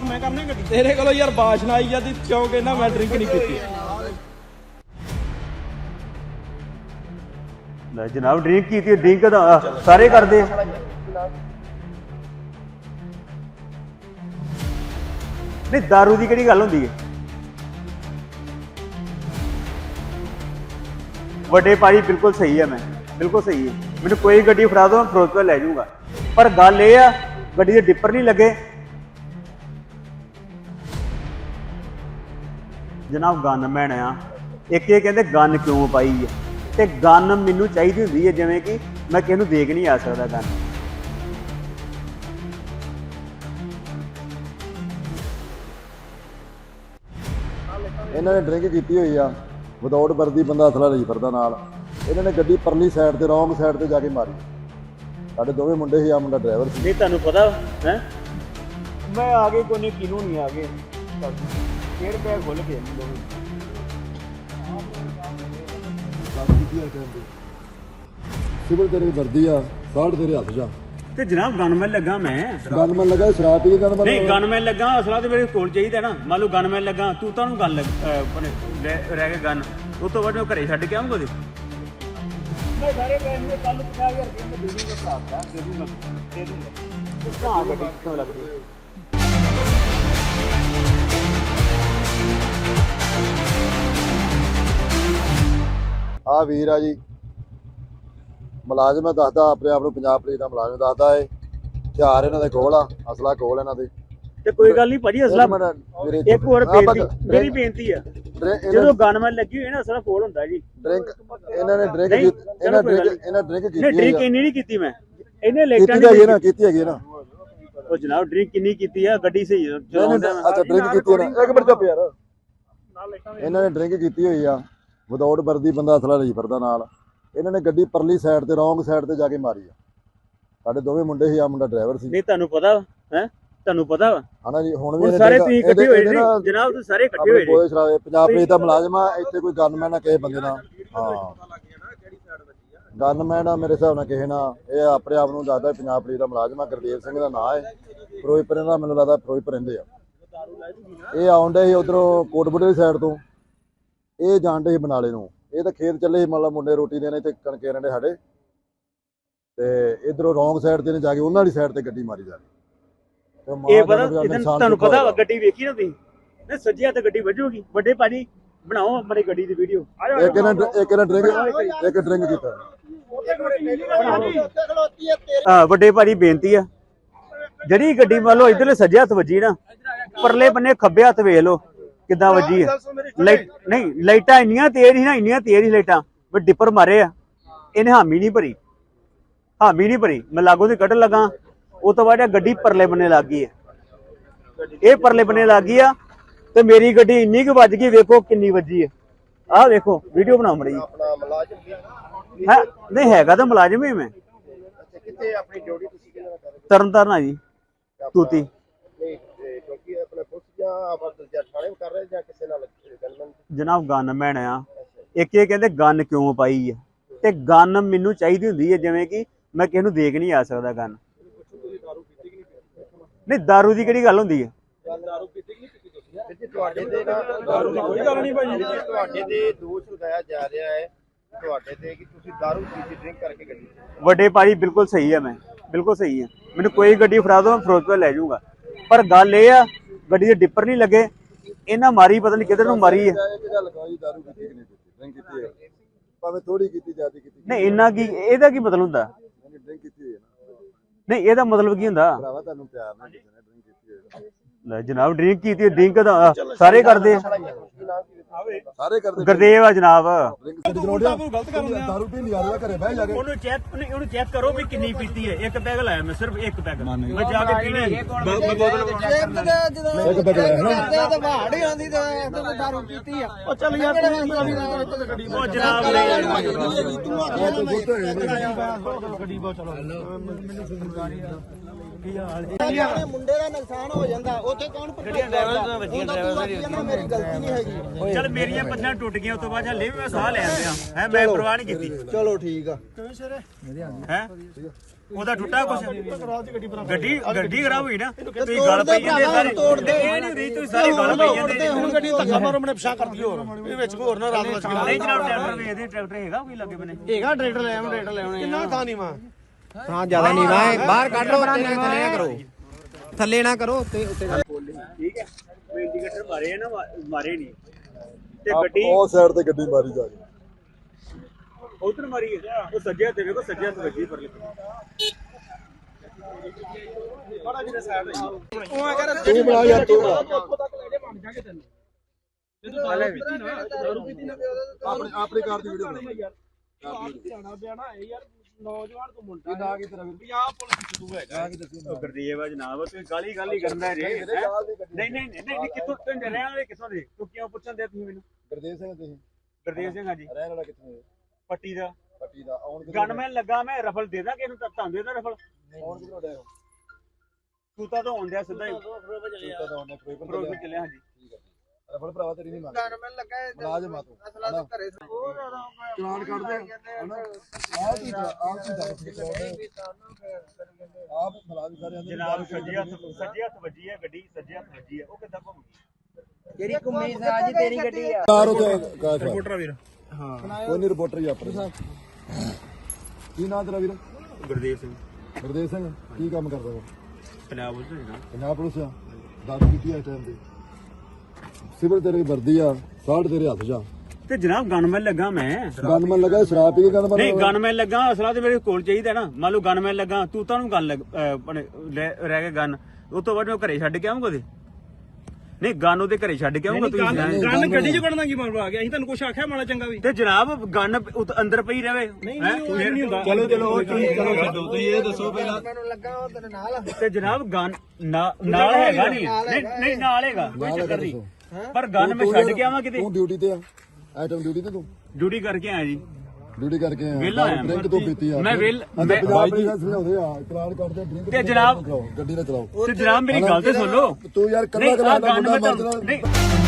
ਮੈਂ ਕਰਨੇ। ਗੱਡੀ ਤੇਰੇ ਕੋਲੋਂ ਯਾਰ ਬਾਸ਼ ਆਈ ਜਾਂਦੀ, ਕਿਉਂ ਕਹਿੰਦਾ ਮੈਂ ਡਰਿੰਕ ਨਹੀਂ ਕੀਤੀ ਲੈ ਜਨਾਬ ਡਰਿੰਕ ਕੀਤੀ ਡਰਿੰਕ ਤਾਂ ਸਾਰੇ ਕਰਦੇ ਆ। ਨਹੀਂ, दारू ਦੀ ਕਿਹੜੀ ਗੱਲ ਹੁੰਦੀ ਹੈ? ਵੱਡੇ ਭਾਈ ਬਿਲਕੁਲ ਸਹੀ ਹੈ ਮੈਂ, ਬਿਲਕੁਲ ਸਹੀ ਹੈ ਮੈਨੂੰ ਕੋਈ ਗੱਡੀ ਫੜਾ ਦੋ ਮੈਂ ਫਿਰੋਜ਼ਪੁਰ ਲੈ ਜਾਊਂਗਾ। ਪਰ ਗੱਲ ਇਹ ਆ, ਗੱਡੀ ਦੇ ਡਿੱਪਰ ਨਹੀਂ ਲੱਗੇ। ਜਨਾਬ ਗਨਮੈਨ ਆ। ਇੱਕ ਇਹ ਕਹਿੰਦੇ ਗਨ ਕਿਉਂ ਪਾਈ ਹੈ ਤੇ ਗਨ ਮੈਨੂੰ ਚਾਹੀਦੀ ਹੁੰਦੀ ਹੈ ਜਿਵੇਂ ਕਿ ਮੈਂ ਕਿਸੇ ਨੂੰ ਦੇਖ ਨਹੀਂ ਆ ਸਕਦਾ ਗਨ। ਇਹਨਾਂ ਨੇ ਡਰਿੰਕ ਕੀਤੀ ਹੋਈ ਆ। ਵਿਦਆਊਟ ਵਰਦੀ ਬੰਦਾ ਅਸਲਾ ਲਈ ਫਿਰਦਾ ਨਾਲ। ਇਹਨਾਂ ਨੇ ਗੱਡੀ ਪਰਲੀ ਸਾਈਡ ਤੇ ਰੌਂਗ ਸਾਈਡ ਤੇ ਜਾ ਕੇ ਮਾਰੀ। ਸਾਡੇ ਦੋਵੇਂ ਮੁੰਡੇ ਸੀ ਆ ਮੁੰਡਾ ਡਰਾਈਵਰ ਸੀ। ਨਹੀਂ ਤੁਹਾਨੂੰ ਪਤਾ ਹੈ? ਮੈਂ ਆ ਗਏ ਕੋਨੇ ਕਿਨੂੰ ਨਹੀਂ ਆ ਗਏ। ਕਿਹੜੇ ਪੈਰ ਖੁੱਲ ਕੇ ਸਿਵਲ ਤੇਰੀ ਵਰਦੀ ਆ ਸਾਲਟ ਤੇਰੇ ਹੱਥ ਜਾ। ਤੇ ਜਨਾਬ ਗਨਮੈਨ ਲੱਗਾ ਮੈਂ। ਗਨਮੈਨ ਲੱਗਾ ਸ਼ਰਾਬ ਪੀ ਕੇ ਗਨਮੈਨ ਨਹੀਂ ਗਨਮੈਨ ਲੱਗਾ ਅਸਲਾ ਤੇ ਮੇਰੇ ਕੋਲ ਚਾਹੀਦਾ ਨਾ। ਮੰਨ ਲਓ ਗਨਮੈਨ ਲੱਗਾ ਤੂੰ ਤੁਹਾਨੂੰ ਗਨ ਲੱਗ ਅਹ, ਆਪਣੇ ਲੈ- ਰਹਿ ਕੇ ਗਨ। ਉਸ ਤੋਂ ਬਾਅਦ ਮੈਂ ਘਰੇ ਛੱਡ ਕੇ ਆਉਂਗਾ ਉਹਦੇ। ਮੈਂ ਸਾਰੇ ਪੈਸੇ ਕੱਲ 50000 ਰੁਪਏ ਦੇ ਦੂੰਗਾ ਭਰਾ ਦਾ ਦੇ ਦੂੰਗਾ। ਦੇ ਦੂੰਗਾ। ਉਹ ਕਿੱਥੋਂ ਲੱਗਦੀ ਆ ਵੀਰ ਆ ਜੀ। ਮੁਲਾਜ਼ਮ ਦੱਸਦਾ ਆਪਣੇ ਆਪ ਨੂੰ ਪੰਜਾਬ ਪੁਲਿਸ ਦਾ ਮੁਲਾਜ਼ਮ ਦੱਸਦਾ ਏ। ਹਥਿਆਰ ਇਹਨਾਂ ਦੇ ਕੋਲ ਆ ਅਸਲਾ ਕੋਲ ਇਹਨਾਂ ਦੇ। ਤੇ ਕੋਈ ਗੱਲ ਨਹੀਂ ਭਾਜੀ ਅਸਲਾ ਇੱਕ ਹੋਰ ਬੇਨਤੀ ਮੇਰੀ ਬੇਨਤੀ ਆ। ਜਦੋਂ ਗਨਮੈਨ ਲੱਗੀ ਹੋਈ ਨਾ ਅਸਲਾ ਕੋਲ ਹੁੰਦਾ ਜੀ। ਡਰਿੰਕ ਇਹਨਾਂ ਨੇ ਡਰਿੰਕ ਇਹਨਾਂ ਡਰਿੰਕ ਇਹਨਾਂ ਡਰਿੰਕ ਕੀਤੀ ਨਹੀਂ ਹੋਈ ਡਰਿੰਕ ਇੰਨੀ ਨਹੀਂ ਕੀਤੀ ਮੈਂ। ਇਹਨੇ ਲੇਟਾਂ ਕੀਤੀ ਹੈਗੀ ਨਾ ਕੀਤੀ। ਹੈਗੀ ਨਾ। ਉਹ ਜਨਾਬ ਡਰਿੰਕ ਕਿੰਨੀ ਕੀਤੀ ਆ? ਗੱਡੀ ਸਹੀ ਅੱਛਾ ਡਰਿੰਕ ਕੀਤੀ ਹੈ ਨਾ। ਇੱਕ ਮਿੰਟ ਚੁੱਪ ਯਾਰ। ਇਹਨਾਂ ਨੇ ਡਰਿੰਕ ਕੀਤੀ ਹੋਈ ਆ। ਵਿਦਆਊਟ ਵਰਦੀ ਬੰਦਾ ਅਸਲਾ ਲਈ ਫਿਰਦਾ ਨਾਲ। ਇਹਨਾਂ ਨੇ ਗੱਡੀ ਪਰਲੀ ਸਾਈਡ ਤੇ ਰੌਂਗ ਸਾਈਡ ਤੇ ਜਾ ਕੇ ਮਾਰੀ ਆ। ਸਾਡੇ ਦੋਵੇਂ ਮੁੰਡੇ ਸੀ ਆ ਮੁੰਡਾ ਡਰਾਈਵਰ ਸੀ। ਨਹੀਂ ਤੁਹਾਨੂੰ ਪਤਾ ਹੈ? ਤੁਹਾਨੂੰ ਪਤਾ ਵਾ? ਹਨਾ ਜੀ ਹੁਣ ਵੀ ਸਾਰੇ ਤੁਸੀਂ ਇਕੱਠੇ ਹੋਏ ਨਾਲ ਜਨਾਬ ਤੁਸੀਂ ਸਾਰੇ ਇਕੱਠੇ ਹੋਏ ਜੀ ਕੋਲੇ ਸ਼ਰਾਬ ਪੰਜਾਬ ਪੁਲਿਸ ਦਾ ਮੁਲਾਜ਼ਮ ਆ ਇੱਥੇ ਕੋਈ ਗਨਮੈਨ ਆ ਕਿਸੇ ਬੰਦੇ ਨਾਲ। ਹਾਂ। ਗਨਮੈਨ ਆ ਮੇਰੇ ਹਿਸਾਬ ਨਾਲ ਕਿਸੇ ਨਾਲ। ਇਹ ਆਪਣੇ ਆਪ ਨੂੰ ਦੱਸਦਾ ਪੰਜਾਬ ਪੁਲਿਸ ਦਾ ਮੁਲਾਜ਼ਮ ਆ ਗੁਰਦੇਵ ਸਿੰਘ ਦਾ ਨਾਂ ਹੈ। ਫਿਰੋਜ਼ਪੁਰ ਦਾ ਮੈਨੂੰ ਲੱਗਦਾ ਫਿਰੋਜ਼ਪੁਰ ਰਹਿੰਦੇ ਆ। ਇਹ ਆਉਂਦੇ ਸੀ ਉਧਰੋਂ ਕੋਟਬੁੱਢੇ ਦੀ ਸਾਈਡ ਤੋਂ। ਇਹ ਜਾਂਦੇ ਸੀ ਬਨਾਲੇ ਨੂੰ। ਇਹ ਤਾਂ ਖੇਤ ਚੱਲੇ ਸੀ ਮਤਲਬ ਮੁੰਡੇ ਰੋਟੀ ਦੇਣੇ ਤੇ ਕਣਕੇ ਰਹਿੰਦੇ ਸਾਡੇ। ਤੇ ਇਧਰੋਂ ਰੌਂਗ ਸਾਈਡ ਤੇ ਨੇ ਜਾ ਕੇ ਉਹਨਾਂ ਵਾਲੀ ਸਾਈਡ ਤੇ ਗੱਡੀ ਮਾਰੀ ਜਾ ਰਹੀ ਇਹ ਦਾ ਪਤਾ ਤੁਹਾਨੂੰ ਪਤਾ। ਗੱਡੀ ਵੇਖੀ ਨਾ ਤੁਸੀਂ? ਨਹੀਂ ਸੱਜਿਆ ਤੇ ਗੱਡੀ ਵੱਜੂਗੀ। ਵੱਡੇ ਭਾਜੀ ਬਣਾਓ ਆਪਣੀ ਗੱਡੀ ਦੀ ਵੀਡੀਓ ਇੱਕ ਇਹਨਾਂ ਇੱਕ ਇਹਨਾਂ ਡਰਿੰਕ ਇੱਕ ਡਰਿੰਕ ਕੀਤਾ। ਆ ਵੱਡੇ ਭਾਜੀ ਬੇਨਤੀ ਆ। ਜਿਹੜੀ ਗੱਡੀ ਮੰਨ ਲਓ ਇਧਰਲੇ ਸੱਜੇ ਹੱਥ ਵੱਜੀ ਨਾ ਪਰਲੇ ਬੰਨੇ ਖੱਬੇ ਹੱਥ ਵੇਖ ਲਓ। ਕਿੱਦਾਂ ਵੱਜੀ ਆ? ਲਾਈਟ ਨਹੀਂ ਲਾਈਟਾਂ ਇੰਨੀਆਂ ਤੇਜ਼ ਸੀ ਨਾ ਇੰਨੀਆਂ ਤੇਜ਼ ਸੀ ਲਾਈਟਾਂ ਵੀ ਡਿੱਪਰ ਮਾਰੇ ਆ। ਇਹਨੇ ਹਾਮੀ ਨਹੀਂ ਭਰੀ। ਹਾਮੀ ਨਹੀਂ ਭਰੀ। ਮੈਂ ਲਾਗੋਂ ਦੀ ਕੱਢਣ ਲੱਗਾ। ਉਹ ਤੋਂ ਬਾਅਦ ਗੱਡੀ ਪਰਲੇ ਬੰਨੇ ਲੱਗ ਗਈ ਹੈ ਇਹ ਪਰਲੇ ਬੰਨੇ ਲੱਗ ਗਈ ਆ ਤੇ ਮੇਰੀ ਗੱਡੀ ਇੰਨੀ ਕੁ ਵੱਜ ਗਈ ਵੇਖੋ ਕਿੰਨੀ ਵੱਜੀ ਹੈ ਆਹ ਵੇਖੋ ਵੀਡੀਓ ਬਣਾ ਮੜੀ ਆਪਣਾ ਮੁਲਾਜ਼ਮ ਵੀ ਹੈ? ਨਹੀਂ ਹੈਗਾ ਤਾਂ ਮੁਲਾਜ਼ਮ ਹੀ ਮੈਂ। ਕਿੱਥੇ ਆਪਣੀ ਡਿਊਟੀ ਤੁਸੀਂ ਕਿਹਨਾਂ ਕਰ ਰਹੇ ਤਰਨ ਤਾਰਨ ਆ ਜੀ ਤੂਤੀ ਹੋ? ਨਹੀਂ ਤੇ ਕਿਉਂਕਿ ਆਪਣੇ ਕਰ ਰਹੇ ਜਾਂ ਕਿਸੇ ਨਾਲ ਜਨਾਬ ਗਨਮੈਨ ਆ। ਇੱਕ ਇਹ ਕਹਿੰਦੇ ਗਨ ਕਿਉਂ ਪਾਈ ਹੈ ਤੇ ਗਨ ਮੈਨੂੰ ਚਾਹੀਦੀ ਹੁੰਦੀ ਹੈ ਜਿਵੇਂ ਕਿ ਮੈਂ ਕਿਸੇ ਨੂੰ ਦੇਖ ਨਹੀਂ ਆ ਸਕਦਾ ਗਨ। ਨਹੀਂ दारू ਦੀ ਕਿਹੜੀ ਗੱਲ ਹੁੰਦੀ ਹੈ ਜੀ ਤੁਹਾਡੇ ਤੇ ਨਾ ਦਾਰੂ ਦੀ ਕੋਈ ਗੱਲ ਨਹੀਂ ਭਾਈ ਤੁਹਾਡੇ ਤੇ ਦੋਸ਼ ਲਗਾਇਆ ਜਾ ਰਿਹਾ ਹੈ। ਤੁਹਾਡੇ ਤੇ ਕਿ ਤੁਸੀਂ ਦਾਰੂ ਪੀਤੀ ਡਰਿੰਕ ਕਰਕੇ ਗੱਡੀ ਚਲਾਈ। ਵੱਡੇ ਭਾਜੀ ਬਿਲਕੁਲ ਸਹੀ ਹੈ ਮੈਂ। ਬਿਲਕੁਲ ਸਹੀ ਹੈ ਮੈਨੂੰ ਕੋਈ ਗੱਡੀ ਫੜਾ ਦਿਓ ਮੈਂ ਫਿਰੋਜ਼ਪੁਰ ਲੈ ਜਾਊਂਗਾ। ਪਰ ਗੱਲ ਇਹ ਆ ਗੱਡੀ ਦੇ ਡਿੱਪਰ ਨਹੀਂ ਲੱਗੇ ਇਹਨਾਂ ਮਾਰੀ ਪਤਾ ਨਹੀਂ ਕਿੱਧਰ ਨੂੰ ਮਾਰੀ ਹੈ ਇੱਕ ਗੱਲ ਕਹੋ ਜੀ ਦਾਰੂ ਪੀਤੀ ਕਿ ਨਹੀਂ ਪੀਤੀ ਡਰਿੰਕ ਕੀਤੀ ਹੈ ਭਾਵੇਂ ਥੋੜੀ ਕੀਤੀ ਜ਼ਿਆਦਾ ਕੀਤੀ। ਨਹੀਂ ਇੰਨਾ ਕੀ ਇਹਦਾ ਕੀ ਮਤਲਬ ਹੁੰਦਾ? ਨਹੀਂ ਡਰਿੰਕ ਕੀਤੀ ਹੈ ਨਾ। ਨਹੀਂ ਇਹਦਾ ਮਤਲਬ ਕੀ ਹੁੰਦਾ? ਭਰਾਵਾ ਤੁਹਾਨੂੰ ਪਿਆਰ ਨਾਲ ਕਿਸੇ ਨੇ ਡਰਿੰਕ ਕੀਤੀ ਹੈ ਲੈ ਜਨਾਬ ਡਰਿੰਕ ਕੀਤੀ ਡਰਿੰਕ ਤਾਂ ਸਾਰੇ ਕਰਦੇ ਆ। ਸਾਰੇ ਕਰਦੇ ਗੁਰਦੇਵ ਆ ਜਨਾਬ। ਡਰਿੰਕ ਕੀਤੀ ਗਰੋੜਿਆ ਦਾਰੂ ਪੀਣ ਜਾ ਰਿਹਾ ਘਰੇ ਬਹਿ ਜਾ ਕੇ। ਉਹਨੂੰ ਚੈੱਕ ਉਹਨੂੰ ਚੈੱਕ ਕਰੋ ਵੀ ਕਿੰਨੀ ਪੀਤੀ ਹੈ। ਇੱਕ ਪੈਗ ਲਾਇਆ ਮੈਂ ਸਿਰਫ ਇੱਕ ਪੈਗ। ਮੈਂ ਜਾ ਕੇ ਪੀਣਾ ਹੀ। ਇੱਕ ਬੈਗ ਲੈ ਹਨਾ ਉਹ ਚੱਲ ਯਾਰ ਤੂੰ ਗੱਡੀ ਉਹ ਜਨਾਬ ਨੇ। ਮੁੰਡੇ ਦਾ ਨੁਕਸਾਨ ਹੋ ਜਾਂਦਾ ਉੱਥੇ ਕੌਣ ਹੁਣ ਤਾਂ ਤੂੰ ਆਖੀ ਜਾਂਦਾ ਮੇਰੀ ਗਲਤੀ ਨਹੀਂ ਹੈਗੀ। ਚੱਲ ਮੇਰੀਆਂ ਪੱਛਾਂ ਟੁੱਟ ਗਈਆਂ ਉਸ ਤੋਂ ਬਾਅਦ ਹਲੇ ਵੀ ਮੈਂ ਸਾਹ ਲੈ ਆਂਦਿਆ ਹੈ ਮੈਂ ਪਰਵਾਹ ਨਹੀਂ ਕੀਤੀ। ਚਲੋ ਠੀਕ ਆ। ਹੈ? ਉਹਦਾ ਟੁੱਟਾ ਕੁਛ? ਗੱਡੀ ਗੱਡੀ ਖਰਾਬ ਹੋਈ ਨਾ ਤੁਸੀਂ ਗੱਲ ਪਈ ਜਾਂਦੇ ਸਾਰੇ। ਇਹ ਨਹੀਂ ਰਹੀ ਤੁਸੀਂ ਸਾਰੇ ਗੱਲ ਪਈ ਜਾਂਦੇ। ਹੁਣ ਗੱਡੀ ਧੱਕਾ ਮਾਰੋ ਮੈਨੇ ਪਿਛਾ ਕਰਦੀ ਹੋਰ। ਇਹ ਵਿੱਚ ਹੋਰ ਨਾ ਰਾਤ ਵੱਜ ਨਹੀਂ ਜਨਾਬ ਟਰੈਕਟਰ ਵੇਖਦੇ ਟਰੈਕਟਰ ਹੈਗਾ ਕੋਈ ਲੱਗੇ ਬਨੇ ਹੈਗਾ ਟਰੈਕਟਰ ਲੈ ਆਉਂ ਟਰੈਕਟਰ ਲੈ ਆਉਣੇ। ਕਿੰਨਾ ਥਾਂ ਨਹੀਂ ਮਾਂ? ਹਾਂ ਜ਼ਿਆਦਾ ਨਹੀਂ ਨਾ ਬਾਹਰ ਕੱਢ ਲਓ ਤੇ ਥੱਲੇ ਨਾ ਕਰੋ। ਥੱਲੇ ਨਾ ਕਰੋ ਤੇ ਉੱਤੇ ਠੀਕ ਹੈ। ਇੰਡੀਕੇਟਰ ਮਾਰੇ ਨਾ ਮਾਰੇ ਨਹੀਂ। ਤੇ ਗੱਡੀ ਉਹ ਸਾਈਡ ਤੇ ਗੱਡੀ ਮਾਰੀ ਜਾ ਕੇ ਉਧਰ ਮਾਰੀ ਹੈ ਉਹ ਸੱਜੇ ਹੱਥ ਵੇਖੋ ਸੱਜੇ ਹੱਥ ਵੱਜੀ ਪਰਲੇ ਤੂੰ ਬਣਾ ਯਾਰ ਤੂੰ ਬਣਾ। ਆਪਣੀ ਆਪਣੀ ਕਾਰ ਦੀ ਵੀਡੀਓ ਬਣਾ। ਜਾਣਾ ਪਿਆ ਨਾ ਇਹ ਯਾਰ। ਨੌਜਵਾਨ ਤੋਂ ਮੁੰਡਾ ਇਹ ਨਾ ਕੀ ਤੇਰਾ ਵੀਰ। ਪੰਜਾਬ ਪੁਲਿਸ ਕਿਤੂ ਹੈਗਾ। ਨਾ ਕੀ ਦੱਸੀ ਉਹ ਗੁਰਦੇਵ ਆ ਜਨਾਬ ਤੁਸੀਂ ਗਾਲੀ ਗਾਲੀ ਕਰਦਾ ਰੇ ਹੈਂ? ਨਹੀਂ ਨਹੀਂ ਨਹੀਂ ਨਹੀਂ ਕਿੱਥੋਂ ਤੁਸੀਂ ਰਹਿਣ ਵਾਲੇ ਕਿੱਥੋਂ ਦੇ? ਤੂੰ ਕਿਉਂ ਪੁੱਛਣ ਦੇ ਤੁਸੀਂ ਮੈਨੂੰ? ਗੁਰਦੇਵ ਸਿੰਘ ਤੁਸੀਂ। ਗੁਰਦੇਵ ਸਿੰਘ ਹਾਂਜੀ ਰਹਿਣ ਵਾਲਾ ਕਿੱਥੋਂ ਹੈ? ਪੱਟੀ ਦਾ। ਪੱਟੀ ਦਾ ਆਉਣ ਗਨਮੈਨ ਲੱਗਾ ਮੈਂ ਰਫਲ ਦੇ ਦਾਂ ਕਿ ਇਹਨੂੰ ਤੁਹਾਨੂੰ ਦੇ ਦਾਂ ਰਫਲ। ਆਉਣ ਕਿੱਥੋਂ ਡਿਆ ਹੋ ਤੂਤਾ ਤਾਂ ਆਉਂਦਿਆ ਸਿੱਧਾ ਹੀ। ਚੱਲਿਆ ਹਾਂਜੀ। ਠੀਕ ਹੈ ਰਫਲ ਭਰਾਵਾ ਤੇਰੀ ਨਹੀਂ ਮੰਗਦਾ ਮੁਲਾਜ਼ਮ ਆ ਤੂੰ ਹਨਾ? ਚਲਾਨ ਕੱਢ ਦੇ ਹਨਾ? ਆਹ ਕੀ ਆਹ ਕੀ ਦੱਸ ਆਪ ਮੁਲਾਜ਼ਮ ਸਾਰੇ ਆਂਦੇ ਜਨਾਬ ਸੱਜੇ ਹੱਥ ਸੱਜੇ ਹੱਥ ਵੱਜੀ ਹੈ ਗੱਡੀ ਸੱਜੇ ਹੱਥ ਵੱਜੀ ਹੈ ਉਹ ਕਿੱਦਾਂ ਘੁੰਮ ਗਈ ਜਿਹੜੀ ਕੁੰਮੀ ਸਾਜ ਤੇਰੀ ਗੱਡੀ ਆ। ਕਾਰ ਉਤੇ ਕਾਸ਼ ਰਿਪੋਰਟਰ ਵੀਰ। ਕੋਈ ਨਹੀਂ ਰਿਪੋਰਟਰ ਹੀ ਆਪਣੇ। ਕੀ ਨਾਂ ਤੇਰਾ ਵੀਰ? ਗੁਰਦੇਵ ਸਿੰਘ। ਗੁਰਦੇਵ ਸਿੰਘ ਕੀ ਕੰਮ ਕਰਦਾ ਵਾ? ਪੰਜਾਬ ਪੁਲਿਸ ਜਨਾਬ ਪੰਜਾਬ ਪੁਲਿਸ ਆ? ਦਾਰੂ ਕੀਤੀ ਆ ਟਾਈਮ ਤੇ? ਸਿਵਲ ਤੇਰੀ ਵਰਦੀ ਆ ਸਾੜ ਤੇਰੇ ਹੱਥ ਜਾ ਤੇ ਜਨਾਬ ਗਨਮੈਨ ਲੱਗਾ ਮੈਂ। ਗਨਮਨ ਲੱਗਾ ਸ਼ਰਾਬ ਪੀ ਕੇ ਗਨਮਨ ਨਹੀਂ ਗਨਮੈਨ ਲੱਗਾ ਅਸਲਾ ਤੇ ਮੇਰੇ ਕੋਲ ਚਾਹੀਦਾ ਨਾ। ਮੰਨ ਲਓ ਗਨਮੈਨ ਲੱਗਾ ਤੂੰ ਤਾਂ ਨੂੰ ਗਨ ਰਹਿ ਗਿਆ ਗਨ। ਉਸ ਤੋਂ ਬਾਅਦ ਮੈਂ ਘਰੇ ਛੱਡ ਕੇ ਆਉਂਗਾ ਉਹਦੇ। ਨਹੀਂ ਗਨ ਉਹਦੇ ਘਰੇ ਛੱਡ ਕੇ ਆਉਂਗਾ ਤੁਸੀਂ ਗੰਨ ਗੱਡੀ ਚ ਕੱਢਣਾ ਕੀ ਮਾਮਲਾ ਆ ਗਿਆ? ਅਸੀਂ ਤੁਹਾਨੂੰ ਕੁਛ ਆਖਿਆ ਮਾੜਾ ਚੰਗਾ ਵੀ। ਤੇ ਜਨਾਬ ਗਨ ਉਤ- ਅੰਦਰ ਪਈ ਰਵੇ। ਨਹੀਂ ਨਹੀਂ ਹੁੰਦਾ। ਚਲੋ ਚਲੋ ਉਹ ਚੀਜ਼ ਚਲੋ ਛੱਡੋ ਤੁਸੀਂ ਇਹ ਦੱਸੋ ਪਹਿਲਾਂ। ਮੈਨੂੰ ਲੱਗਾ ਉਹ ਤੇਰੇ ਨਾਲ ਤੇ ਜਨਾਬ ਗਨ ਨਾਲ ਹੈਗਾ ਨਹੀਂ। ਨਹੀਂ ਨਹੀਂ ਨਾਲ ਹੈਗਾ। ਕੋਈ ਚੱਕਰ ਨਹੀਂ। ਪਰ ਗਨ ਮੈਂ ਛੱਡ ਕੇ ਆਵਾਂ ਕਿਤੇ? ਤੂੰ ਡਿਊਟੀ ਤੇ ਆ। ਆਈਟਮ ਡਿਊਟੀ ਤੇ ਤੂੰ? ਡਿਊਟੀ ਕਰਕੇ ਆਇਆ ਜੀ। ਡਿਊਟੀ ਕਰਕੇ ਆ ਵਿਹਲਾ ਆਇਆ ਡਰਿੰਕ ਤੋਂ ਪੀਤੀ ਆ। ਮੈਂ ਵਿਹਲ- ਮੈਂ ਪੁਲਿਸ ਦਾ ਸਮਝਾਉਂਦੇ ਆ। ਚਲਾਨ ਕੱਢਦੇ ਡਰਿੰਕ ਤੇ ਜਨਾਬ- ਗੱਡੀ ਨਾ ਚਲਾਓ। ਤੇ ਜਨਾਬ ਮੇਰੀ ਗੱਲ ਤੇ ਸੁਣ ਲਓ। ਤੂੰ ਯਾਰ ਕੱਲਾ ਨਹੀਂ ਕੱਲਾ ਆਹ ਗਨ ਮੁੰਡਾ ਮੈਂ ਮਰ ਤੁਹਾਨੂੰ ਜਾਣਾ ਨਹੀਂ।